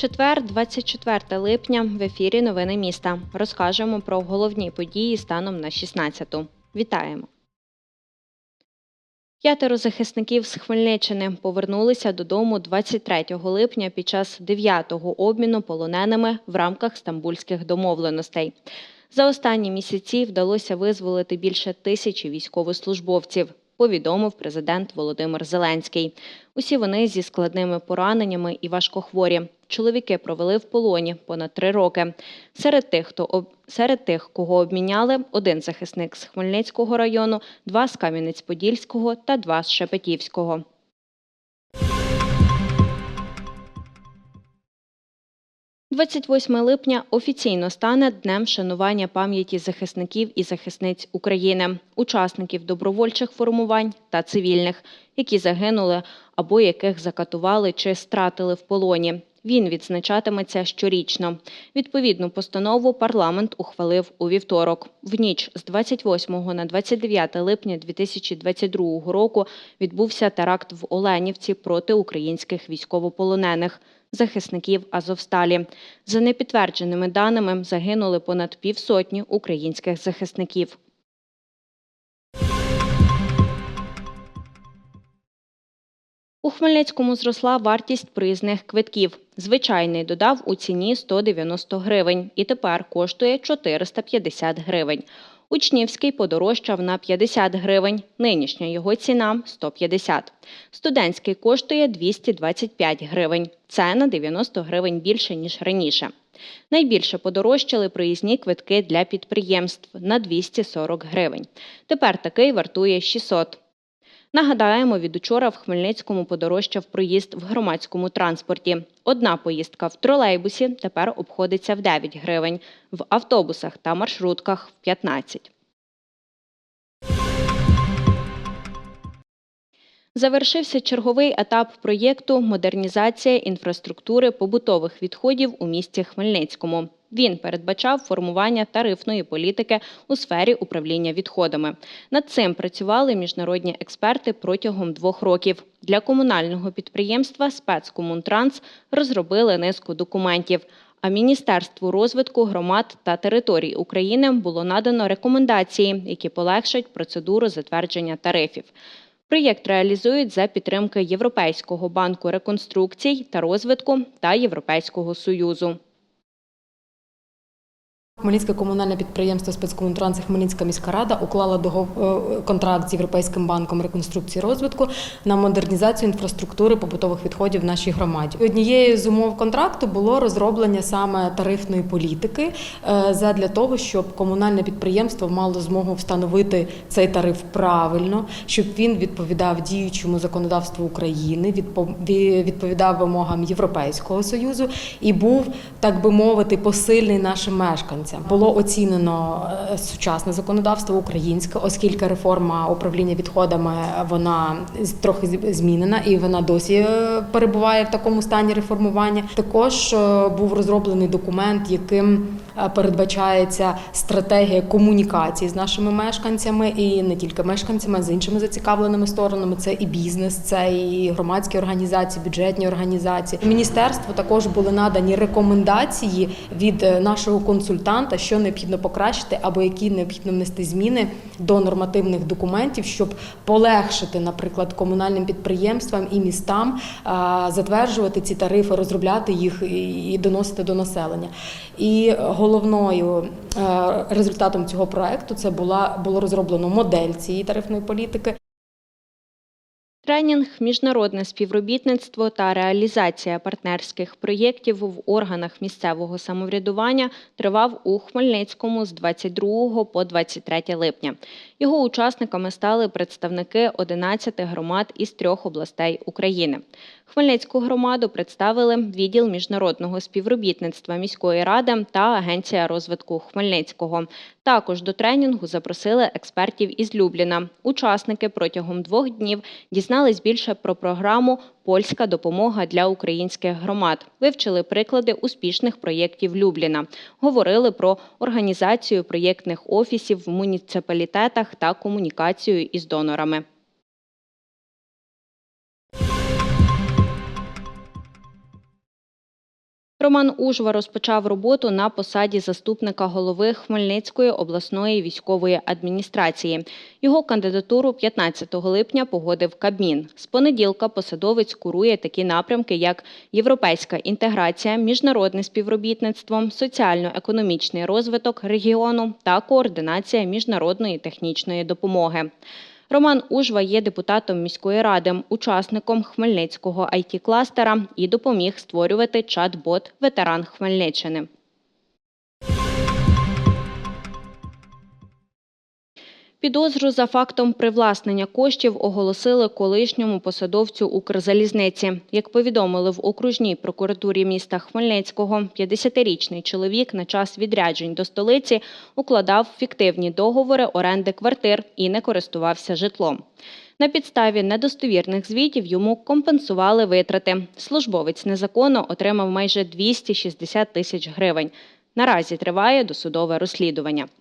Четвер, 24 липня, в ефірі Новини міста. Розкажемо про головні події станом на 16-ту. Вітаємо! П'ятеро захисників з Хмельниччини повернулися додому 23 липня під час 9-го обміну полоненими в рамках стамбульських домовленостей. За останні місяці вдалося визволити більше тисячі військовослужбовців, повідомив президент Володимир Зеленський. Усі вони зі складними пораненнями і важкохворі. Чоловіки провели в полоні понад три роки. Серед тих, хто об... серед тих, кого обміняли, один захисник з Хмельницького району, два з Кам'янець-Подільського та два з Шепетівського. – 28 липня офіційно стане днем шанування пам'яті захисників і захисниць України, учасників добровольчих формувань та цивільних, які загинули або яких закатували чи стратили в полоні. Він відзначатиметься щорічно. Відповідну постанову парламент ухвалив у вівторок. В ніч з 28 на 29 липня 2022 року відбувся теракт в Оленівці проти українських військовополонених. Захисників Азовсталі за непідтвердженими даними загинули понад півсотні українських захисників. У Хмельницькому зросла вартість проїзних квитків. Звичайний додав у ціні 190 гривень і тепер коштує 450 гривень. Учнівський подорожчав на 50 гривень. Нинішня його ціна 150. Студентський коштує 225 гривень. Це на 90 гривень більше, ніж раніше. Найбільше подорожчали проїзні квитки для підприємств на 240 гривень. Тепер такий вартує 600. Нагадаємо, від учора в Хмельницькому подорожчав проїзд в громадському транспорті. Одна поїздка в тролейбусі тепер обходиться в 9 гривень, в автобусах та маршрутках в 15. Завершився черговий етап проєкту Модернізація інфраструктури побутових відходів у місті Хмельницькому. Він передбачав формування тарифної політики у сфері управління відходами. Над цим працювали міжнародні експерти протягом двох років. Для комунального підприємства Спецкомунтранс розробили низку документів. А Міністерству розвитку громад та територій України було надано рекомендації, які полегшать процедуру затвердження тарифів. Проєкт реалізують за підтримки Європейського банку реконструкцій та розвитку та Європейського союзу. Хмельницьке комунальне підприємство спецкомунтранс Хмельницька міська рада уклала е, контракт з Європейським банком реконструкції і розвитку на модернізацію інфраструктури побутових відходів в нашій громаді. Однією з умов контракту було розроблення саме тарифної політики е, задля того, щоб комунальне підприємство мало змогу встановити цей тариф правильно, щоб він відповідав діючому законодавству України, відпо- відповідав вимогам Європейського союзу і був, так би мовити, посильний нашим мешканцям. Було оцінено е, сучасне законодавство українське, оскільки реформа управління відходами вона трохи змінена і вона досі е, перебуває в такому стані реформування. Також е, був розроблений документ, яким передбачається стратегія комунікації з нашими мешканцями і не тільки мешканцями, а з іншими зацікавленими сторонами. Це і бізнес, це і громадські організації, бюджетні організації. Міністерству також були надані рекомендації від е, нашого консультанта, що необхідно покращити або які необхідно внести зміни до нормативних документів, щоб полегшити, наприклад, комунальним підприємствам і містам затверджувати ці тарифи, розробляти їх і доносити до населення. І головною е, результатом цього проекту це була було розроблено модель цієї тарифної політики. Тренінг, міжнародне співробітництво та реалізація партнерських проєктів в органах місцевого самоврядування тривав у Хмельницькому з 22 по 23 липня. Його учасниками стали представники 11 громад із трьох областей України. Хмельницьку громаду представили відділ міжнародного співробітництва міської ради та Агенція розвитку Хмельницького. Також до тренінгу запросили експертів із Любліна. Учасники протягом двох днів дізнались більше про програму Польська допомога для українських громад. Вивчили приклади успішних проєктів Любліна. Говорили про організацію проєктних офісів в муніципалітетах та комунікацію із донорами. Роман Ужва розпочав роботу на посаді заступника голови Хмельницької обласної військової адміністрації. Його кандидатуру 15 липня погодив Кабмін. З понеділка посадовець курує такі напрямки, як європейська інтеграція, міжнародне співробітництво, соціально-економічний розвиток регіону та координація міжнародної технічної допомоги. Роман Ужва є депутатом міської ради, учасником Хмельницького it кластера і допоміг створювати чат-бот Ветеран Хмельниччини. Підозру за фактом привласнення коштів оголосили колишньому посадовцю Укрзалізниці. Як повідомили в окружній прокуратурі міста Хмельницького, 50-річний чоловік на час відряджень до столиці укладав фіктивні договори оренди квартир і не користувався житлом. На підставі недостовірних звітів йому компенсували витрати. Службовець незаконно отримав майже 260 тисяч гривень. Наразі триває досудове розслідування. –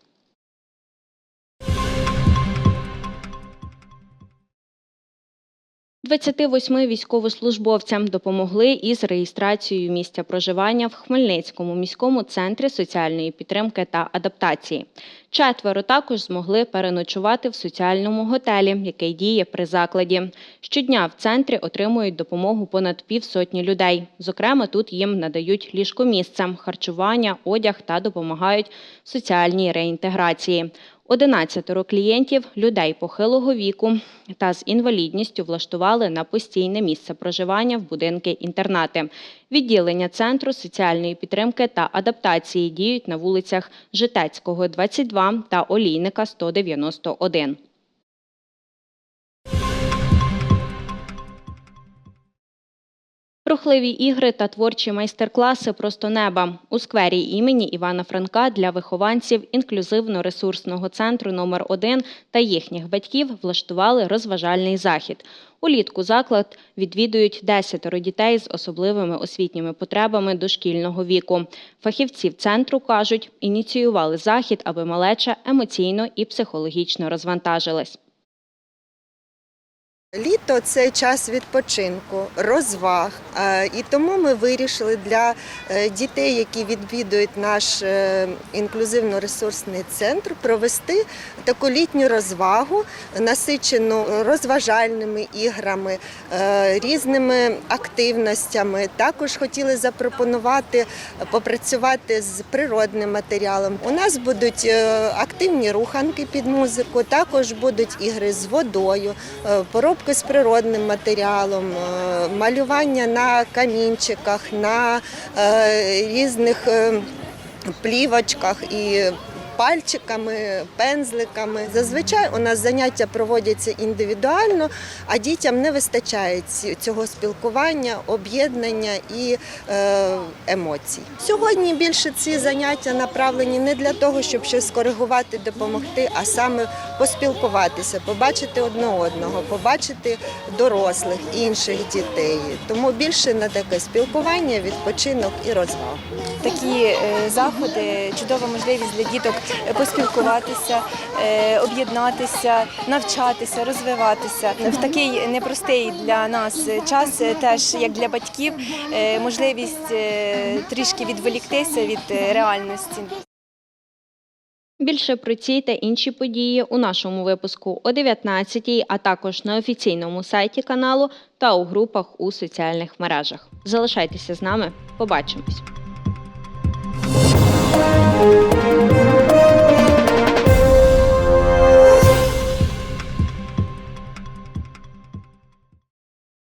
28 військовослужбовцям допомогли із реєстрацією місця проживання в Хмельницькому міському центрі соціальної підтримки та адаптації. Четверо також змогли переночувати в соціальному готелі, який діє при закладі. Щодня в центрі отримують допомогу понад півсотні людей. Зокрема, тут їм надають ліжкомісце, харчування, одяг та допомагають в соціальній реінтеграції. 11 клієнтів, людей похилого віку та з інвалідністю влаштували на постійне місце проживання в будинки-інтернати. Відділення Центру соціальної підтримки та адаптації діють на вулицях Житецького, 22 та Олійника, 191. Рухливі ігри та творчі майстер-класи просто неба у сквері імені Івана Франка для вихованців інклюзивно-ресурсного центру номер 1 та їхніх батьків влаштували розважальний захід. Улітку заклад відвідують десятеро дітей з особливими освітніми потребами дошкільного віку. Фахівці центру кажуть, ініціювали захід, аби малеча емоційно і психологічно розвантажилась. Літо це час відпочинку, розваг. Е, І тому ми вирішили для е, дітей, які відвідують наш е, інклюзивно-ресурсний центр, провести таку літню розвагу, насичену розважальними іграми, різними активностями. Також хотіли запропонувати попрацювати з природним матеріалом. У нас будуть активні руханки під музику, також будуть ігри з водою, е, з природним матеріалом, е, малювання на камінчиках, на е, різних е, плівочках. І пальчиками, пензликами. Зазвичай у нас заняття проводяться індивідуально, а дітям не вистачає цього спілкування, об'єднання і е, емоцій. Сьогодні більше ці заняття направлені не для того, щоб щось скоригувати, допомогти, а саме поспілкуватися, побачити одне одного, побачити дорослих, інших дітей. Тому більше на таке спілкування, відпочинок і розвагу. Такі е, заходи чудова можливість для діток е, поспілкуватися, е, об'єднатися, навчатися, розвиватися в такий непростий для нас час, теж як для батьків, можливість трішки відволіктися від реальності. Більше про ці та інші події у нашому випуску о 19-й, а також на офіційному сайті каналу та у групах у соціальних мережах. Залишайтеся з нами, побачимось. Música